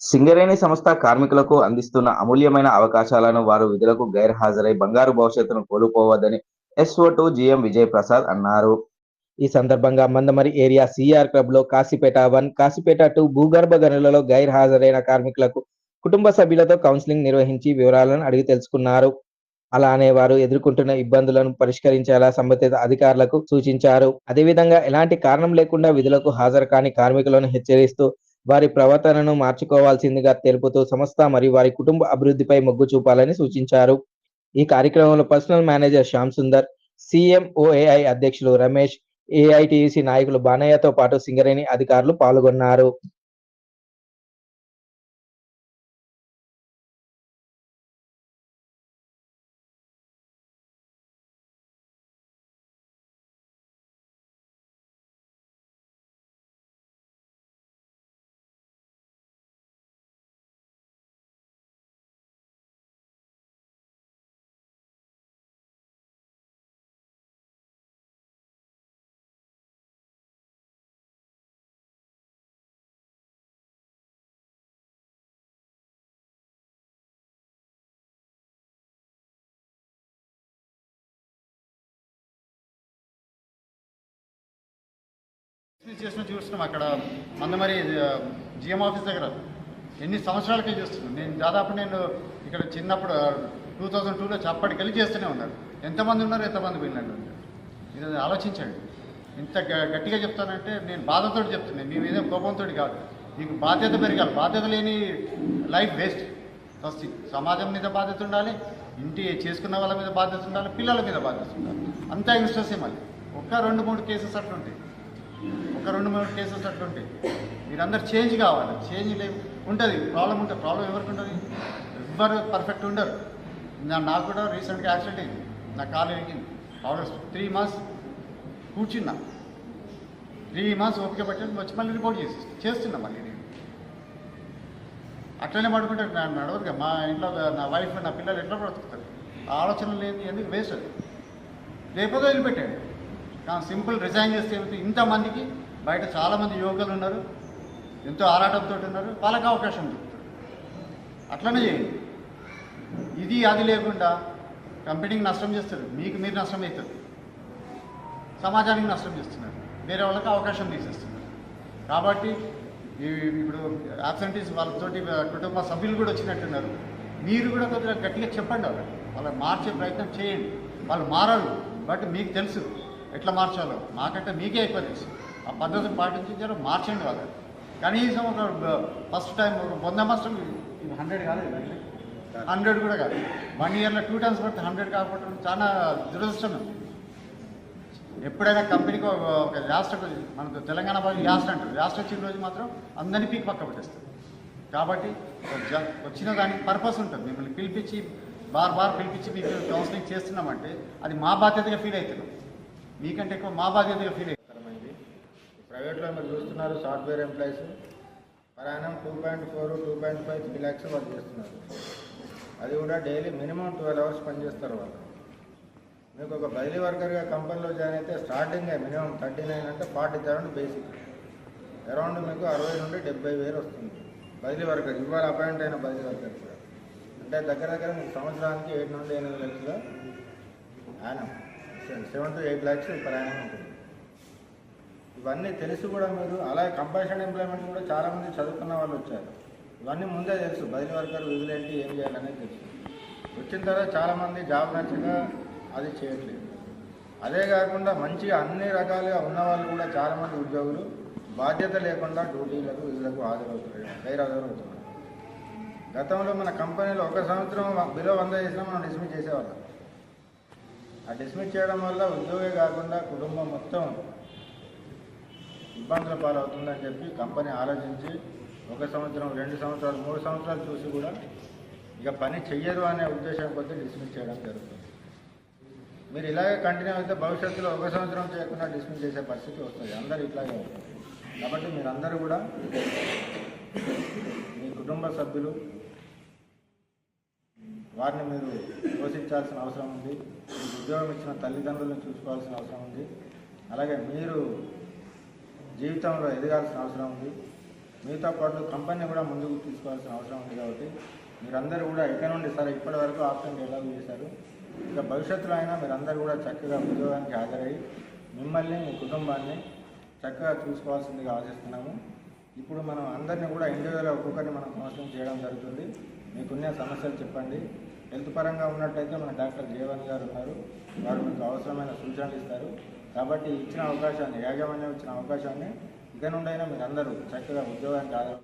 సింగరేణి సంస్థ కార్మికులకు అందిస్తున్న అమూల్యమైన అవకాశాలను వారు విధులకు గైర్హాజరై బంగారు భవిష్యత్తును కోల్పోవద్దని SO to GM Vijay Prasad అన్నారు. ఈ సందర్భంగా మందమరి ఏరియా సిఆర్ క్లబ్లో కాశీపేట వన్ కాశీపేట టూ భూగర్భ గనులలో గైర్హాజరైన కార్మికులకు కుటుంబ సభ్యులతో కౌన్సిలింగ్ నిర్వహించి వివరాలను అడిగి తెలుసుకున్నారు. అలానే వారు ఎదుర్కొంటున్న ఇబ్బందులను పరిష్కరించేలా సంబంధిత అధికారులకు సూచించారు. అదేవిధంగా ఎలాంటి కారణం లేకుండా విధులకు హాజరు కాని కార్మికులను హెచ్చరిస్తూ వారి ప్రవర్తనను మార్చుకోవాల్సిందిగా తెలుపుతూ సంస్థ మరియు వారి కుటుంబ అభివృద్ధిపై మొగ్గు చూపాలని సూచించారు. ఈ కార్యక్రమంలో personal manager Shyam Sundar CMOAI అధ్యక్షులు రమేష్ ఏఐటిసి నాయకులు బానయ్యతో పాటు సింగరేణి అధికారులు పాల్గొన్నారు. చేసిన చూస్తున్నాం అక్కడ మందమరి జిఎం ఆఫీస్ దగ్గర. ఎన్ని సంవత్సరాలకే చేస్తున్నాం? నేను దాదాపు నేను ఇక్కడ చిన్నప్పుడు టూ థౌజండ్ టూలో అప్పటికెళ్ళి చేస్తూనే ఉన్నారు ఎంతమంది ఉన్నారు ఎంతమంది పోయినారు ఇది ఆలోచించండి. ఇంత గ- గట్టిగా చెప్తానంటే నేను బాధతో చెప్తున్నాను. మీ మీద కోపంతో కాదు. మీకు బాధ్యత పెరగాలి. బాధ్యత లేని లైఫ్ వేస్ట్. ఫస్ట్ సమాజం మీద బాధ్యత ఉండాలి ఇంటి చేసుకున్న వాళ్ళ మీద బాధ్యత ఉండాలి పిల్లల మీద బాధ్యత ఉండాలి. అంతా యంగ్స్టర్సే మళ్ళీ ఒక్క రెండు మూడు కేసెస్ అట్లుంటాయి. ఒక రెండు మూడు కేసెస్ అట్లుంటాయి మీరందరూ చేంజ్ కావాలి. చేంజ్ లే ఉంటుంది. ప్రాబ్లం ఉంటుంది. ప్రాబ్లం ఎవరికి ఉంటుంది? ఎవ్వరు పర్ఫెక్ట్ ఉండరు. నా- నాకు కూడా రీసెంట్గా యాక్సిడెంట్ అయింది. నా కాలు ఎరిగింది ఆల్రెడీ త్రీ మంత్స్ కూర్చున్నా. త్రీ మంత్స్ ఓపిక పట్టి వచ్చి మళ్ళీ రిపోర్ట్ చేసి చేస్తున్నా మళ్ళీ నేను. అట్లనే పడుకుంటే నేను నడవదు మా ఇంట్లో నా వైఫ్ నా పిల్లలు ఎట్లా బ్రతుకుతారు? ఆలోచన లేని ఎందుకు? వేస్ట్ లేకపోతే వదిలిపెట్టాడు. కానీ సింపుల్ రిజైన్ చేస్తే ఇంతమందికి బయట చాలామంది యువకులు ఉన్నారు ఎంతో ఆరాటంతో ఉన్నారు వాళ్ళకి అవకాశం దొరుకుతుంది. అట్లనే చేయండి. ఇది అది లేకుండా కంపెనీకి నష్టం చేస్తారు మీకు మీరు నష్టం అవుతుంది సమాజానికి నష్టం చేస్తున్నారు వేరే వాళ్ళకి అవకాశం తీసేస్తున్నారు. కాబట్టి ఇప్పుడు యాబ్సెంటీస్ వాళ్ళతోటి కుటుంబ సభ్యులు కూడా వచ్చినట్టున్నారు. మీరు కూడా కొద్దిగా గట్టిగా చెప్పండి వాళ్ళకి వాళ్ళని మార్చే ప్రయత్నం చేయండి. వాళ్ళు మారరు బట్ మీకు తెలుసు ఎట్లా మార్చాలో. మాకంటే మీకే ఎక్కువ తెలుసు. ఆ పద్ధతిని పాటించారు మార్చండి వాళ్ళు కనీసం ఒక ఫస్ట్ టైం ఒక వంద ఇది హండ్రెడ్ కాలేదు హండ్రెడ్ కూడా కాదు. వన్ ఇయర్లో టూ టైమ్స్ పడితే హండ్రెడ్ కాకపోవడం చాలా దురదృష్టం. ఎప్పుడైనా కంపెనీకి ఒక ఒక మనకు తెలంగాణ వాళ్ళు లాస్ట్ అంటారు. లాస్ట్ వచ్చిన రోజు మాత్రం అందరినీ పీక్ పక్క పెట్టేస్తారు. కాబట్టి జ- వచ్చిన దానికి పర్పస్ ఉంటుంది. మిమ్మల్ని పిలిపించి బార్ బార్ పిలిపించి మీకు కౌన్సిలింగ్ చేస్తున్నామంటే అది మా బాధ్యతగా ఫీల్ అవుతున్నాం. మీకంటే ఎక్కువ మా బాధ్యతగా ఫీల్ అవుతుంది ప్రైవేట్లో మీరు చూస్తున్నారు సాఫ్ట్వేర్ ఎంప్లాయీస్. ప్రయాణం two point four two point five three lakhs work చేస్తున్నారు. అది కూడా డైలీ మినిమం ట్వెల్వ్ అవర్స్ పనిచేస్తారు వాళ్ళు. మీకు ఒక బదిలీ వర్కర్గా కంపెనీలో జాయిన్ అయితే స్టార్టింగ్ మినిమం థర్టీ నైన్ అంటే ఫార్టీ థౌసండ్ బేసిక్ అరౌండ్ మీకు అరవై నుండి డెబ్బై వేలు వస్తుంది. బదిలీ వర్కర్ ఇవాళ అపాయింట్ అయిన బదిలీ వర్కర్ కూడా. అంటే దగ్గర దగ్గర మీకు సంవత్సరానికి ఏడు నుండి ఎనిమిది లక్షల యానం. సెవెన్ టు ఎయిట్ ల్యాక్స్ ప్రయాణం ఉంటుంది. ఇవన్నీ తెలిసి కూడా మీరు. అలాగే కంపల్షన్ ఎంప్లాయ్మెంట్ కూడా చాలామంది చదువుకున్న వాళ్ళు వచ్చారు. ఇవన్నీ ముందే తెలుసు. బదిలీ వర్కర్ విధులేంటి ఏం చేయాలనేది తెలుసు. వచ్చిన తర్వాత చాలామంది జాబ్ నచ్చక అది చేయట్లేదు. అదే కాకుండా మంచిగా అన్ని రకాలుగా ఉన్న వాళ్ళు కూడా చాలామంది ఉద్యోగులు బాధ్యత లేకుండా డ్యూటీలకు విధులకు హాజరవుతున్నారు. గైరాజరవుతున్నారు. గతంలో మన కంపెనీలో ఒక సంవత్సరం బిలో వంద చేసినా మనం డిస్మిస్ చేసేవాళ్ళం. ఆ డిస్మిస్ చేయడం వల్ల ఉద్యోగే కాకుండా కుటుంబం మొత్తం ఇబ్బందుల పాలవుతుందని చెప్పి కంపెనీ ఆలోచించి ఒక సంవత్సరం రెండు సంవత్సరాలు మూడు సంవత్సరాలు చూసి కూడా ఇక పని చెయ్యరు అనే ఉద్దేశం కొద్దీ డిస్మిస్ చేయడం జరుగుతుంది. మీరు ఇలాగే కంటిన్యూ అయితే భవిష్యత్తులో ఒక సంవత్సరం చేయకుండా డిస్మిస్ చేసే పరిస్థితి వస్తుంది. అందరూ ఇట్లాగే ఉంటుంది కాబట్టి మీరందరూ కూడా మీ కుటుంబ సభ్యులు వారిని మీరు పోషించాల్సిన అవసరం ఉంది. మీకు ఉద్యోగం ఇచ్చిన తల్లిదండ్రులను చూసుకోవాల్సిన అవసరం ఉంది. అలాగే మీరు జీవితంలో ఎదగాల్సిన అవసరం ఉంది. మీతో పాటు కంపెనీ కూడా ముందుకు తీసుకోవాల్సిన అవసరం ఉంది కాబట్టి మీరందరూ కూడా ఇక్కడ నుండి సరే ఇప్పటి వరకు ఆప్షన్ ఎలా చేశారు. ఇక భవిష్యత్తులో అయినా మీరందరూ కూడా చక్కగా ఉద్యోగానికి హాజరయ్యి మిమ్మల్ని మీ కుటుంబాన్ని చక్కగా చూసుకోవాల్సిందిగా ఆశిస్తున్నాము. ఇప్పుడు మనం అందరినీ కూడా ఇండివిజువల్గా ఒక్కొక్కరిని మనం కౌన్సిలింగ్ చేయడం జరుగుతుంది. మీకున్న సమస్యలు చెప్పండి. హెల్త్ పరంగా ఉన్నట్టయితే మన డాక్టర్ జీవన్ గారు ఉన్నారు. వారు మీకు అవసరమైన సూచనలు ఇస్తారు. కాబట్టి ఇచ్చిన అవకాశాన్ని యాజమాన్యం ఇచ్చిన అవకాశాన్ని ఇక నుండైనా మీరు అందరూ చక్కగా ఉద్యోగానికి హాజరు